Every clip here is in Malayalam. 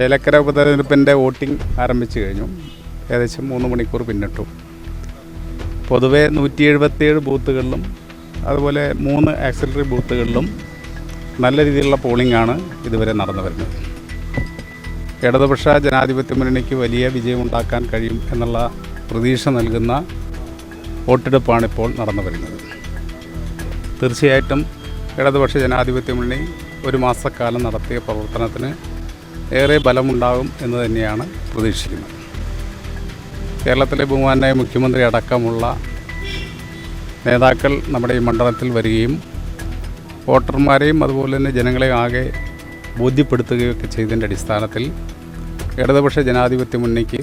Chelakkara ഉപതെരഞ്ഞെടുപ്പിന്റെ വോട്ടിംഗ് ആരംഭിച്ചു കഴിഞ്ഞു. ഏകദേശം മൂന്ന് മണിക്കൂർ പിന്നിട്ടു. പൊതുവേ നൂറ്റി എഴുപത്തിയേഴ് ബൂത്തുകളിലും അതുപോലെ മൂന്ന് ആക്സിലറി ബൂത്തുകളിലും നല്ല രീതിയിലുള്ള പോളിംഗ് ആണ് ഇതുവരെ നടന്നു വരുന്നത്. ഇടതുപക്ഷ ജനാധിപത്യ മുന്നണിക്ക് വലിയ വിജയമുണ്ടാക്കാൻ കഴിയും എന്നുള്ള പ്രതീക്ഷ നൽകുന്ന വോട്ടെടുപ്പാണ് ഇപ്പോൾ നടന്നു വരുന്നത്. തീർച്ചയായിട്ടും ഇടതുപക്ഷ ജനാധിപത്യ മുന്നണി ഒരു മാസക്കാലം നടത്തിയ പ്രവർത്തനത്തിന് ഏറെ ബലമുണ്ടാകും എന്ന് തന്നെയാണ് പ്രതീക്ഷിക്കുന്നത്. കേരളത്തിലെ ബഹുമാനായ മുഖ്യമന്ത്രി അടക്കമുള്ള നേതാക്കൾ നമ്മുടെ ഈ മണ്ഡലത്തിൽ വരികയും വോട്ടർമാരെയും അതുപോലെ തന്നെ ജനങ്ങളെയും ആകെ ബോധ്യപ്പെടുത്തുകയൊക്കെ ചെയ്തതിന്റെ അടിസ്ഥാനത്തിൽ ഇടതുപക്ഷ ജനാധിപത്യ മുന്നണിക്ക്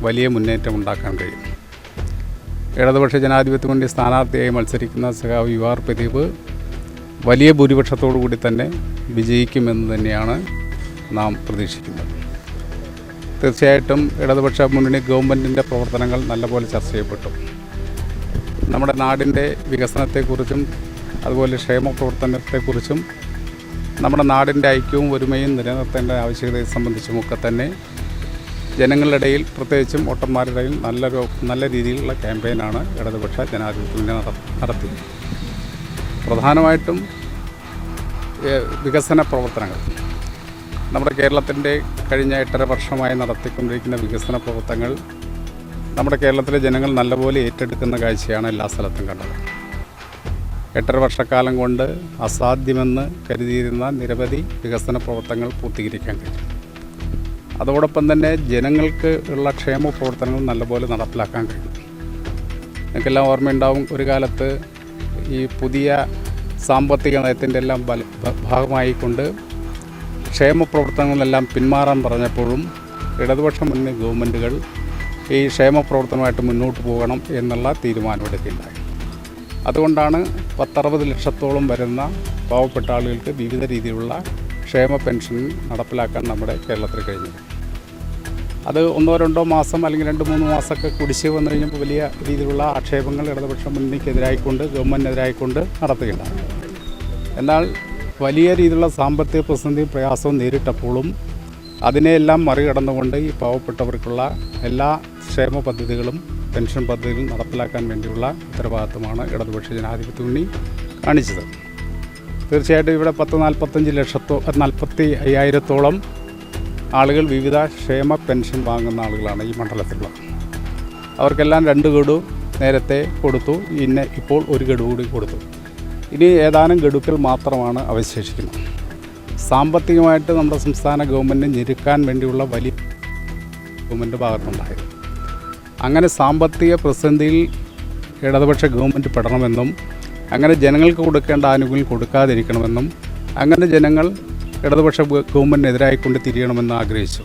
വലിയ മുന്നേറ്റം ഉണ്ടാക്കാൻ കഴിയും. ഇടതുപക്ഷ ജനാധിപത്യ മുന്നണി സ്ഥാനാർത്ഥിയായി മത്സരിക്കുന്ന സഖാവ് യു ആർ പ്രദീപ് വലിയ ഭൂരിപക്ഷത്തോടു കൂടി തന്നെ വിജയിക്കുമെന്ന് തന്നെയാണ് നാം പ്രതീക്ഷിക്കുന്നത് തീർച്ചയായിട്ടും ഇടതുപക്ഷ മുന്നണി ഗവൺമെന്റിന്റെ പ്രവർത്തനങ്ങൾ നല്ലപോലെ ചർച്ച ചെയ്യപ്പെട്ടു. നമ്മുടെ നാടിന്റെ വികസനത്തെക്കുറിച്ചും അതുപോലെ ക്ഷേമ പ്രവർത്തനത്തെക്കുറിച്ചും നമ്മുടെ നാടിന്റെ ഐക്യവും ഒരുമയും നിലനിർത്തേണ്ട ആവശ്യകതയെ സംബന്ധിച്ചുമൊക്കെ തന്നെ ജനങ്ങളുടെ ഇടയിൽ പ്രത്യേകിച്ചും വോട്ടർമാരുടെ ഇടയിൽ നല്ലൊരു നല്ല രീതിയിലുള്ള ക്യാമ്പയിനാണ് ഇടതുപക്ഷ ജനാധിപത്യം നടത്തി പ്രധാനമായിട്ടും വികസന പ്രവർത്തനങ്ങൾ. നമ്മുടെ കേരളത്തിന്റെ കഴിഞ്ഞ എട്ടര വർഷമായി നടത്തിക്കൊണ്ടിരിക്കുന്ന വികസന പ്രവർത്തനങ്ങൾ നമ്മുടെ കേരളത്തിലെ ജനങ്ങൾ നല്ലപോലെ ഏറ്റെടുക്കുന്ന കാഴ്ചയാണ് എല്ലാ സ്ഥലത്തും കണ്ടത്. എട്ടര വർഷക്കാലം കൊണ്ട് അസാധ്യമെന്ന് കരുതിയിരുന്ന നിരവധി വികസന പ്രവർത്തനങ്ങൾ പൂർത്തീകരിക്കാൻ കഴിയും അതോടൊപ്പം തന്നെ ജനങ്ങൾക്ക് ഉള്ള ക്ഷേമ പ്രവർത്തനങ്ങൾ നല്ലപോലെ നടപ്പിലാക്കാൻ കഴിയും നിങ്ങൾക്കെല്ലാം ഓർമ്മയുണ്ടാവും ഒരു കാലത്ത് ഈ പുതിയ സാമ്പത്തിക നയത്തിന്റെ എല്ലാം ഭാഗമായിക്കൊണ്ട് ക്ഷേമ പ്രവർത്തനങ്ങളെല്ലാം പിന്മാറാൻ പറഞ്ഞപ്പോഴും ഇടതുപക്ഷ മുന്നണി ഗവൺമെന്റുകൾ ഈ ക്ഷേമ പ്രവർത്തനമായിട്ട് മുന്നോട്ട് പോകണം എന്നുള്ള തീരുമാനമെടുക്കുകയുണ്ടായി അതുകൊണ്ടാണ് പത്തറുപത് ലക്ഷത്തോളം വരുന്ന പാവപ്പെട്ട ആളുകൾക്ക് വിവിധ രീതിയിലുള്ള ക്ഷേമ പെൻഷൻ നടപ്പിലാക്കാൻ നമ്മുടെ കേരളത്തിൽ കഴിഞ്ഞത്. അത് ഒന്നോ രണ്ടോ മാസം അല്ലെങ്കിൽ രണ്ട് മൂന്ന് മാസമൊക്കെ കുടിശ്ശിക വന്നു കഴിഞ്ഞപ്പോൾ വലിയ രീതിയിലുള്ള ആക്ഷേപങ്ങൾ ഇടതുപക്ഷ മുന്നണിക്കെതിരായിക്കൊണ്ട് ഗവൺമെന്റിനെതിരായിക്കൊണ്ട് നടത്തുകയുണ്ടായി. എന്നാൽ വലിയ രീതിയിലുള്ള സാമ്പത്തിക പ്രതിസന്ധി പ്രയാസവും നേരിട്ടപ്പോഴും അതിനെയെല്ലാം മറികടന്നുകൊണ്ട് ഈ പാവപ്പെട്ടവർക്കുള്ള എല്ലാ ക്ഷേമ പദ്ധതികളും പെൻഷൻ പദ്ധതികളും നടപ്പിലാക്കാൻ വേണ്ടിയുള്ള ഉത്തരവാദിത്വമാണ് ഇടതുപക്ഷ ജനാധിപത്യ മുന്നണി കാണിച്ചത്. തീർച്ചയായിട്ടും ഇവിടെ പത്ത് നാൽപ്പത്തഞ്ച് ലക്ഷത്തോ നാൽപ്പത്തി അയ്യായിരത്തോളം ആളുകൾ വിവിധ ക്ഷേമ പെൻഷൻ വാങ്ങുന്ന ആളുകളാണ് ഈ മണ്ഡലത്തിലുള്ളത്. അവർക്കെല്ലാം രണ്ട് ഗഡു നേരത്തെ കൊടുത്തു ഇന്ന് ഇപ്പോൾ ഒരു ഗഡു കൂടി കൊടുത്തു. ഇനി ഏതാനും ഗഡുക്കൾ മാത്രമാണ് അവശേഷിക്കുന്നത് സാമ്പത്തികമായിട്ട് നമ്മുടെ സംസ്ഥാന ഗവൺമെന്റ് ഞെരുക്കാൻ വേണ്ടിയുള്ള വലിയ ഗവൺമെന്റ് ഭാഗത്തുണ്ടായത്. അങ്ങനെ സാമ്പത്തിക പ്രതിസന്ധിയിൽ ഇടതുപക്ഷ ഗവൺമെന്റ് പെടണമെന്നും അങ്ങനെ ജനങ്ങൾക്ക് കൊടുക്കേണ്ട ആനുകൂല്യം കൊടുക്കാതിരിക്കണമെന്നും അങ്ങനെ ജനങ്ങൾ ഇടതുപക്ഷ ഗവ- ഗവൺമെന്റിനെതിരായിക്കൊണ്ട് തിരിയണമെന്ന് ആഗ്രഹിച്ചു.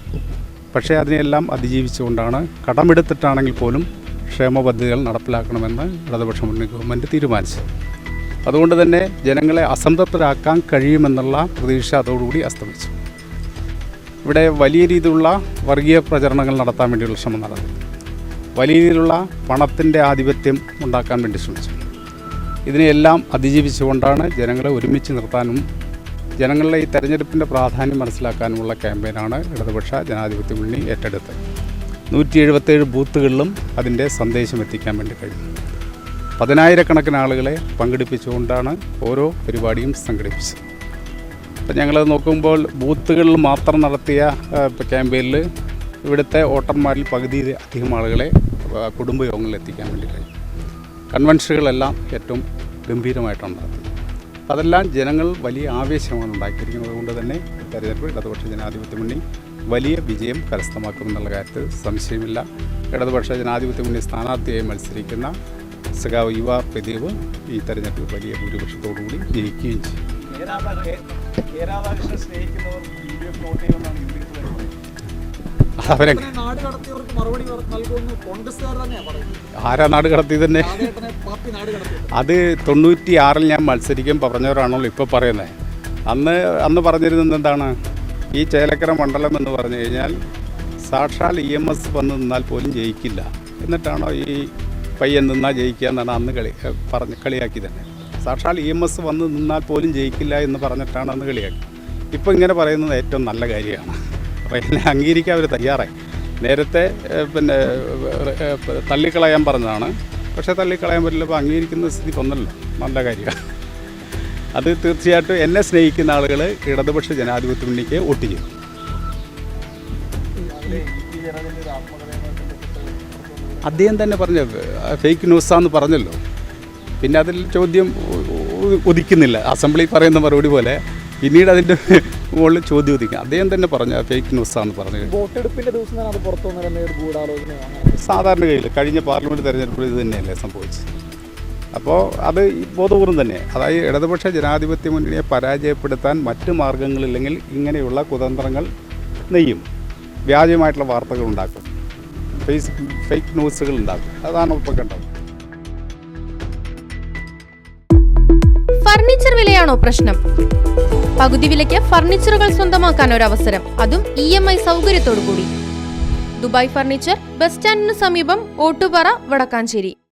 പക്ഷേ അതിനെല്ലാം അതിജീവിച്ചുകൊണ്ടാണ് കടമെടുത്തിട്ടാണെങ്കിൽ പോലും ക്ഷേമ പദ്ധതികൾ നടപ്പിലാക്കണമെന്ന് ഇടതുപക്ഷ മുന്നണി ഗവൺമെന്റ് തീരുമാനിച്ചത്. അതുകൊണ്ട് തന്നെ ജനങ്ങളെ അസംതൃപ്തരാക്കാൻ കഴിയുമെന്നുള്ള പ്രതീക്ഷ അതോടുകൂടി അസ്തമിച്ചു. ഇവിടെ വലിയ രീതിയിലുള്ള വർഗീയ പ്രചരണങ്ങൾ നടത്താൻ വേണ്ടിയുള്ള ശ്രമം നടന്നു. വലിയ രീതിയിലുള്ള പണത്തിന്റെ ആധിപത്യം ഉണ്ടാക്കാൻ വേണ്ടി ശ്രമിച്ചു. ഇതിനെയെല്ലാം അതിജീവിച്ചുകൊണ്ടാണ് ജനങ്ങളെ ഒരുമിച്ച് നിർത്താനും ജനങ്ങളുടെ ഈ തെരഞ്ഞെടുപ്പിന്റെ പ്രാധാന്യം മനസ്സിലാക്കാനുമുള്ള ക്യാമ്പയിനാണ് ഇടതുപക്ഷ ജനാധിപത്യ മുന്നണി ഏറ്റെടുത്തത്. നൂറ്റി എഴുപത്തേഴ് ബൂത്തുകളിലും അതിന്റെ സന്ദേശം എത്തിക്കാൻ വേണ്ടി കഴിഞ്ഞു. പതിനായിരക്കണക്കിന് ആളുകളെ പങ്കെടുപ്പിച്ചുകൊണ്ടാണ് ഓരോ പരിപാടിയും സംഘടിപ്പിച്ചത്. അപ്പം ഞങ്ങൾ നോക്കുമ്പോൾ ബൂത്തുകളിൽ മാത്രം നടത്തിയ ക്യാമ്പയിനിൽ ഇവിടുത്തെ വോട്ടർമാരിൽ പകുതി അധികം ആളുകളെ കുടുംബയോഗങ്ങളിൽ എത്തിക്കാൻ വേണ്ടി കഴിഞ്ഞു. കൺവെൻഷനുകളെല്ലാം ഏറ്റവും ഗംഭീരമായിട്ടാണ് അതെല്ലാം ജനങ്ങൾ വലിയ ആവേശമാണ് ഉണ്ടാക്കിയിരിക്കുന്നത് അതുകൊണ്ട് തന്നെ തെരഞ്ഞെടുപ്പ് ഇടതുപക്ഷ ജനാധിപത്യ മുന്നണി വലിയ വിജയം കരസ്ഥമാക്കുമെന്നുള്ള കാര്യത്തിൽ സംശയമില്ല. ഇടതുപക്ഷ ജനാധിപത്യ മുന്നണി സ്ഥാനാർത്ഥിയായി മത്സരിക്കുന്ന സഖാവ് യുവ പ്രദീപ് ഈ തെരഞ്ഞെടുപ്പിൽ വലിയ ഭൂരിപക്ഷത്തോടുകൂടി ജയിക്കുകയും ചെയ്യും. അവരെ ആരാ നാട് കടത്തി തന്നെ? അത് തൊണ്ണൂറ്റി ആറിൽ ഞാൻ മത്സരിക്കും പറഞ്ഞവരാണല്ലോ ഇപ്പോൾ പറയുന്നത് അന്ന് അന്ന് പറഞ്ഞിരുന്നത് എന്താണ്? ഈ ചേലക്കര മണ്ഡലം എന്ന് പറഞ്ഞു കഴിഞ്ഞാൽ സാക്ഷാൽ ഇ എം എസ് വന്ന് നിന്നാൽ പോലും ജയിക്കില്ല. എന്നിട്ടാണോ ഈ പയ്യൻ നിന്നാൽ ജയിക്കുക എന്നാണ് അന്ന് കളി പറഞ്ഞ് കളിയാക്കി തന്നെ സാക്ഷാൽ ഇ എം എസ് വന്ന് നിന്നാൽ പോലും ജയിക്കില്ല എന്ന് പറഞ്ഞിട്ടാണ് അന്ന് കളിയാക്കി. ഇപ്പോൾ ഇങ്ങനെ പറയുന്നത് ഏറ്റവും നല്ല കാര്യമാണ്. അപ്പോൾ എന്നെ അംഗീകരിക്കാൻ അവർ തയ്യാറായി. നേരത്തെ പിന്നെ തള്ളിക്കളയാൻ പറഞ്ഞതാണ്. പക്ഷേ തള്ളിക്കളയാൻ പറ്റില്ല അപ്പോൾ അംഗീകരിക്കുന്ന സ്ഥിതി വന്നല്ലോ നല്ല കാര്യമാണ്. അത് തീർച്ചയായിട്ടും എന്നെ സ്നേഹിക്കുന്ന ആളുകൾ ഇടതുപക്ഷ ജനാധിപത്യ മുന്നണിക്ക് വോട്ട് അദ്ദേഹം തന്നെ പറഞ്ഞ ഫേക്ക് ന്യൂസാന്ന് പറഞ്ഞല്ലോ. പിന്നെ അതിൽ ചോദ്യം ഉദിക്കുന്നില്ല. അസംബ്ലി പറയുന്ന മറുപടി പോലെ പിന്നീട് അതിന്റെ മുകളിൽ ചോദ്യം ഉദിക്കും. അദ്ദേഹം തന്നെ പറഞ്ഞു ഫേക്ക് ന്യൂസാന്ന് പറഞ്ഞു. ദിവസം അത് പുറത്തു സാധാരണ കയ്യിൽ കഴിഞ്ഞ പാർലമെന്റ് തെരഞ്ഞെടുപ്പിൽ ഇത് തന്നെയല്ലേ സംഭവിച്ചത്. അപ്പോൾ അത് ബോധപൂർവം ബോധപൂർവം തന്നെ. അതായത് ഇടതുപക്ഷ ജനാധിപത്യ മുന്നണിയെ പരാജയപ്പെടുത്താൻ മറ്റ് മാർഗങ്ങളില്ലെങ്കിൽ ഇങ്ങനെയുള്ള കുതന്ത്രങ്ങൾ നെയ്യും. വ്യാജമായിട്ടുള്ള വാർത്തകൾ ഉണ്ടാക്കും. ഫേസ് ഫേക്ക് ന്യൂസുകൾ ഉണ്ടാകും അതാണ് ഇപ്പോൾ കണ്ടത്. ഫർണിച്ചർ വിലയാണോ പ്രശ്നം? പകുതി വിലയ്ക്ക് ഫർണിച്ചറുകൾ സ്വന്തമാക്കാൻ ഒരു അവസരം അതും ഇ എം ഐ സൗകര്യത്തോടു കൂടി ദുബായ് ഫർണിച്ചർ ബസ് സ്റ്റാൻഡിന് സമീപം ഓട്ടുപാറ വടക്കാഞ്ചേരി.